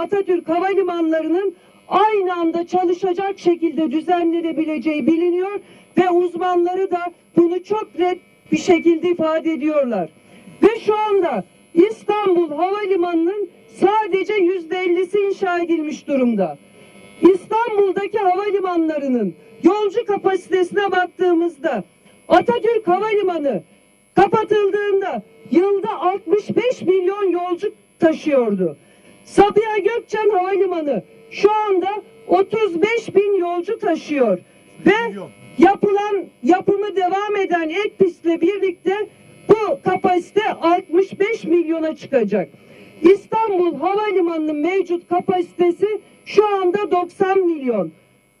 Atatürk Havalimanları'nın aynı anda çalışacak şekilde düzenlenebileceği biliniyor ve uzmanları da bunu çok net bir şekilde ifade ediyorlar. Ve şu anda İstanbul Havalimanı'nın sadece yüzde ellisi inşa edilmiş durumda. İstanbul'daki havalimanlarının yolcu kapasitesine baktığımızda Atatürk Havalimanı kapatıldığında yılda 65 milyon yolcu taşıyordu. Sabiha Gökçen Havalimanı şu anda 35 bin yolcu taşıyor ve yapılan yapımı devam eden ek pistle birlikte bu kapasite 65 milyona çıkacak. İstanbul Havalimanı'nın mevcut kapasitesi şu anda 90 milyon.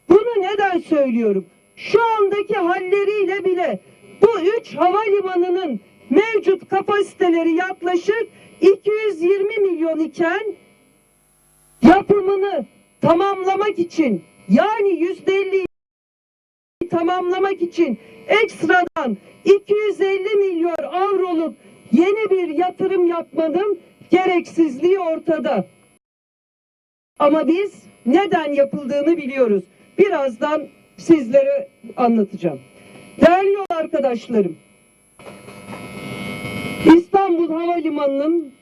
Bunu neden söylüyorum? Şu andaki halleriyle bile bu üç havalimanının mevcut kapasiteleri yaklaşık 220 milyon iken yapımını tamamlamak için yani yüzde elli tamamlamak için ekstradan 250 milyon avroluk yeni bir yatırım yapmanın gereksizliği ortada. Ama biz neden yapıldığını biliyoruz. Birazdan sizlere anlatacağım. Değerli arkadaşlarım, İstanbul Havalimanı'nın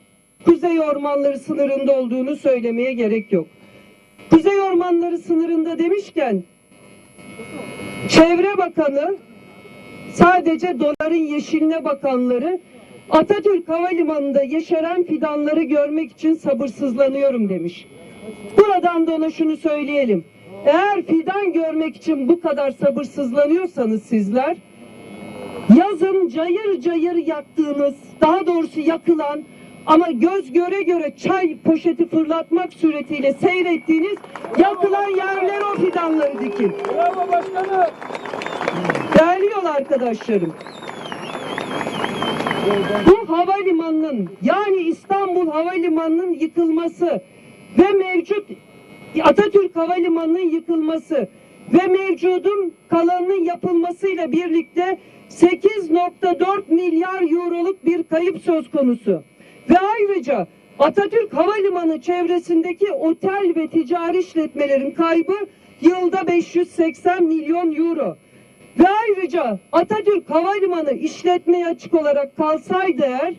Kuzey Ormanları sınırında olduğunu söylemeye gerek yok. Kuzey Ormanları sınırında demişken Çevre Bakanı sadece doların yeşiline bakanları Atatürk Havalimanı'nda yeşeren fidanları görmek için sabırsızlanıyorum demiş. Buradan da ona şunu söyleyelim. Eğer fidan görmek için bu kadar sabırsızlanıyorsanız sizler yazın cayır cayır yaktığınız, daha doğrusu yakılan ama göz göre göre çay poşeti fırlatmak suretiyle seyrettiğiniz yakılan yerlere o fidanları dikin. Bravo başkanım. Değerli yol arkadaşlarım. Bu havalimanının yani İstanbul Havalimanı'nın yıkılması ve mevcut Atatürk Havalimanı'nın yıkılması ve mevcudun kalanının yapılmasıyla birlikte 8.4 milyar euroluk bir kayıp söz konusu. Ve ayrıca Atatürk Havalimanı çevresindeki otel ve ticari işletmelerin kaybı yılda 580 milyon euro. Ve ayrıca Atatürk Havalimanı işletmeye açık olarak kalsaydı eğer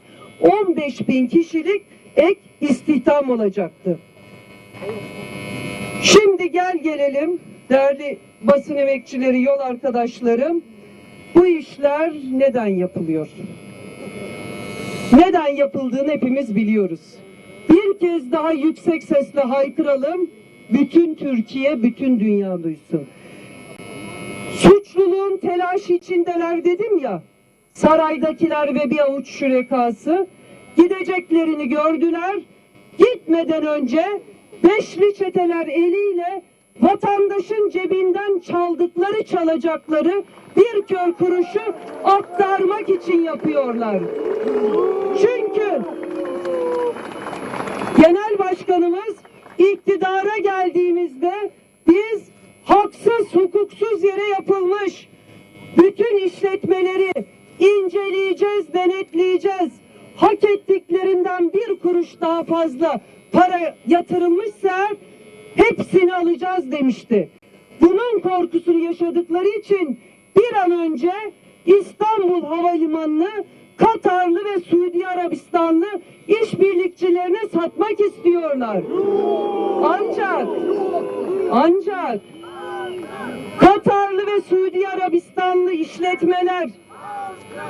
15 bin kişilik ek istihdam olacaktı. Şimdi gel gelelim değerli basın emekçileri, yol arkadaşlarım. Bu işler neden yapılıyor? Neden yapıldığını hepimiz biliyoruz. Bir kez daha yüksek sesle haykıralım. Bütün Türkiye, bütün dünya duysun. Suçluluğun telaşı içindeler dedim ya. Saraydakiler ve bir avuç şürekası gideceklerini gördüler. Gitmeden önce beşli çeteler eliyle vatandaşın cebinden çaldıkları çalacakları bir kör kuruşu aktarmak için yapıyorlar. Çünkü genel başkanımız iktidara geldiğimizde biz haksız hukuksuz yere yapılmış bütün işletmeleri inceleyeceğiz, denetleyeceğiz. Hak ettiklerinden bir kuruş daha fazla para yatırılmışsa hepsini alacağız demişti. Bunun korkusunu yaşadıkları için bir an önce İstanbul Havalimanı'nı Katarlı ve Suudi Arabistanlı işbirlikçilerine satmak istiyorlar. Ancak ancak Katarlı ve Suudi Arabistanlı işletmeler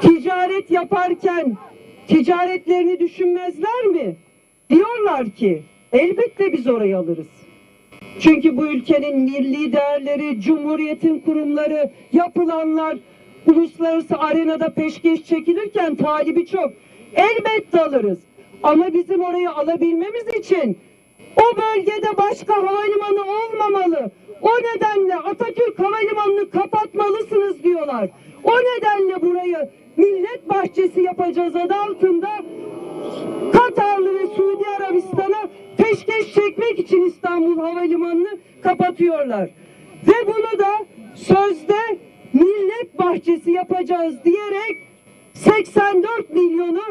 ticaret yaparken ticaretlerini düşünmezler mi? Diyorlar ki elbette biz orayı alırız. Çünkü bu ülkenin milli değerleri, cumhuriyetin kurumları, yapılanlar uluslararası arenada peşkeş çekilirken talibi çok. Elbette alırız. Ama bizim orayı alabilmemiz için o bölgede başka havalimanı olmamalı. O nedenle Atatürk Havalimanı'nı kapatmalısınız diyorlar. O nedenle burayı millet bahçesi yapacağız adı altında Katarlı ve Suudi Arabistan'a çekmek için İstanbul Havalimanı'nı kapatıyorlar. Ve bunu da sözde millet bahçesi yapacağız diyerek 84 milyonu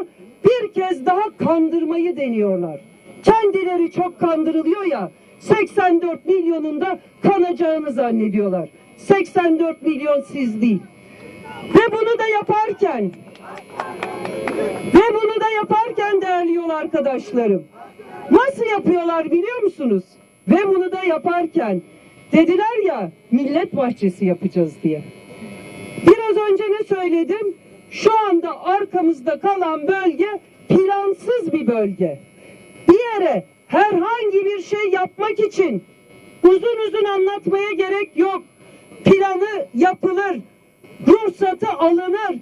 bir kez daha kandırmayı deniyorlar. kendileri çok kandırılıyor ya 84 milyonunda kanacağını zannediyorlar. 84 milyon siz değil. Ve bunu da yaparken ve bunu da yaparken değerli yol arkadaşlarım nasıl yapıyorlar biliyor musunuz? Ve bunu da yaparken dediler ya millet bahçesi yapacağız diye. Biraz önce ne söyledim? Şu anda arkamızda kalan bölge plansız bir bölge. Bir yere herhangi bir şey yapmak için uzun uzun anlatmaya gerek yok. Planı yapılır, ruhsatı alınır.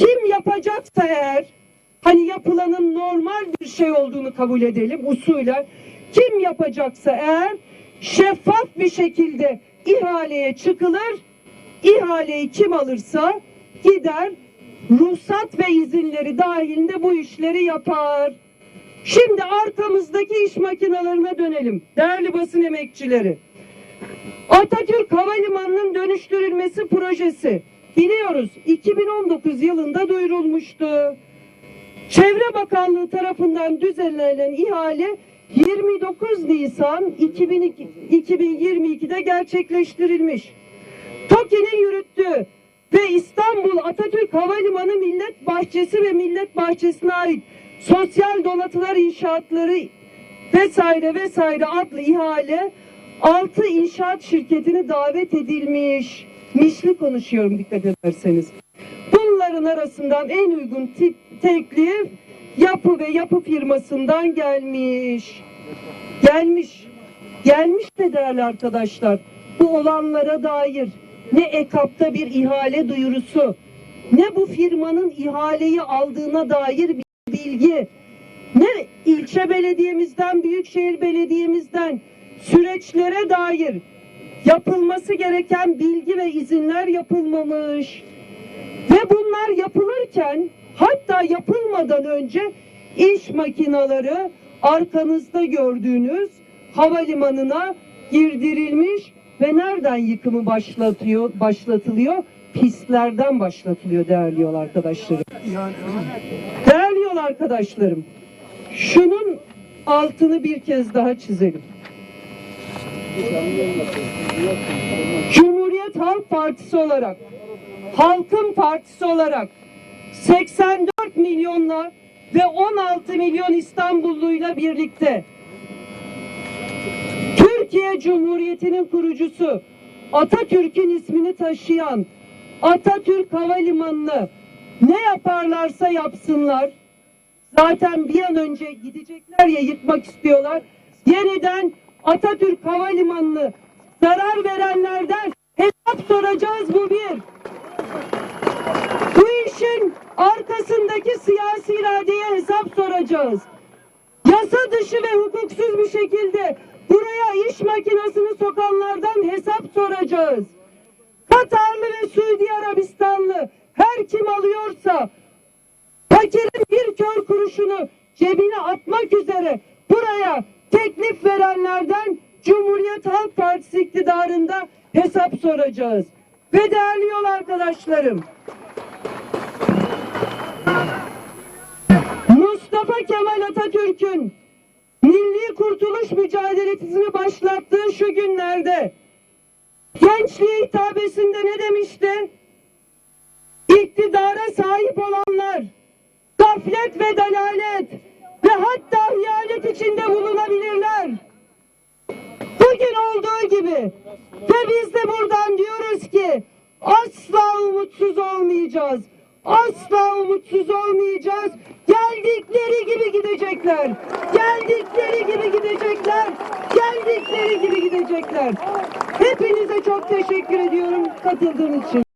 Kim yapacaksa eğer, hani yapılanın normal bir şey olduğunu kabul edelim usulü. Kim yapacaksa eğer şeffaf bir şekilde ihaleye çıkılır. İhaleyi kim alırsa gider ruhsat ve izinleri dahilinde bu işleri yapar. Şimdi arkamızdaki iş makinelerine dönelim. Değerli basın emekçileri. Atatürk Havalimanı'nın dönüştürülmesi projesi biliyoruz 2019 yılında duyurulmuştu. Çevre Bakanlığı tarafından düzenlenen ihale 29 Nisan 2002 2022'de gerçekleştirilmiş. TOKİ'nin yürüttüğü ve İstanbul Atatürk Havalimanı Millet Bahçesi ve Millet Bahçesi'ne ait sosyal donatılar inşaatları vesaire vesaire adlı ihale 6 inşaat şirketine davet edilmiş. Mişli konuşuyorum dikkat ederseniz. Bunların arasından en uygun tip teklif yapı ve yapı firmasından gelmiş. Gelmiş. Gelmiş de değerli arkadaşlar. Bu olanlara dair ne EKAP'ta bir ihale duyurusu, ne bu firmanın ihaleyi aldığına dair bir bilgi, ne ilçe belediyemizden, büyükşehir belediyemizden süreçlere dair yapılması gereken bilgi ve izinler yapılmamış. Ve bunlar yapılırken hatta yapılmadan önce iş makinaları arkanızda gördüğünüz havalimanına girdirilmiş ve nereden yıkımı başlatıyor, başlatılıyor? Pistlerden başlatılıyor değerli yol arkadaşlarım. Değerli yol arkadaşlarım, şunun altını bir kez daha çizelim. Cumhuriyet Halk Partisi olarak, Halkın Partisi olarak 84 milyonla ve 16 milyon İstanbulluyla birlikte Türkiye Cumhuriyeti'nin kurucusu Atatürk'ün ismini taşıyan Atatürk Havalimanı'nı ne yaparlarsa yapsınlar zaten bir an önce gidecekler ya yıkmak istiyorlar. Yeniden Atatürk Havalimanı'nı zarar verenlerden hesap soracağız bu bir. Bu işin arkasındaki siyasi iradeye hesap soracağız. Yasa dışı ve hukuksuz bir şekilde buraya iş makinesini sokanlardan hesap soracağız. Katarlı ve Suudi Arabistanlı her kim alıyorsa fakirin bir kör kuruşunu cebine atmak üzere buraya teklif verenlerden Cumhuriyet Halk Partisi iktidarında hesap soracağız. Ve değerli yol arkadaşlarım, Mustafa Kemal Atatürk'ün milli kurtuluş mücadelesini başlattığı şu günlerde gençliğe hitabesinde ne demişti? İktidara sahip olanlar gaflet ve dalalet ve hatta hiyanet içinde bulunabilirler. Bugün olduğu gibi ve biz de buradan diyoruz ki asla umutsuz olmayacağız. Asla umutsuz olmayacağız. Geldikleri gibi gidecekler. Geldikleri gibi gidecekler. Geldikleri gibi gidecekler. Hepinize çok teşekkür ediyorum katıldığım için.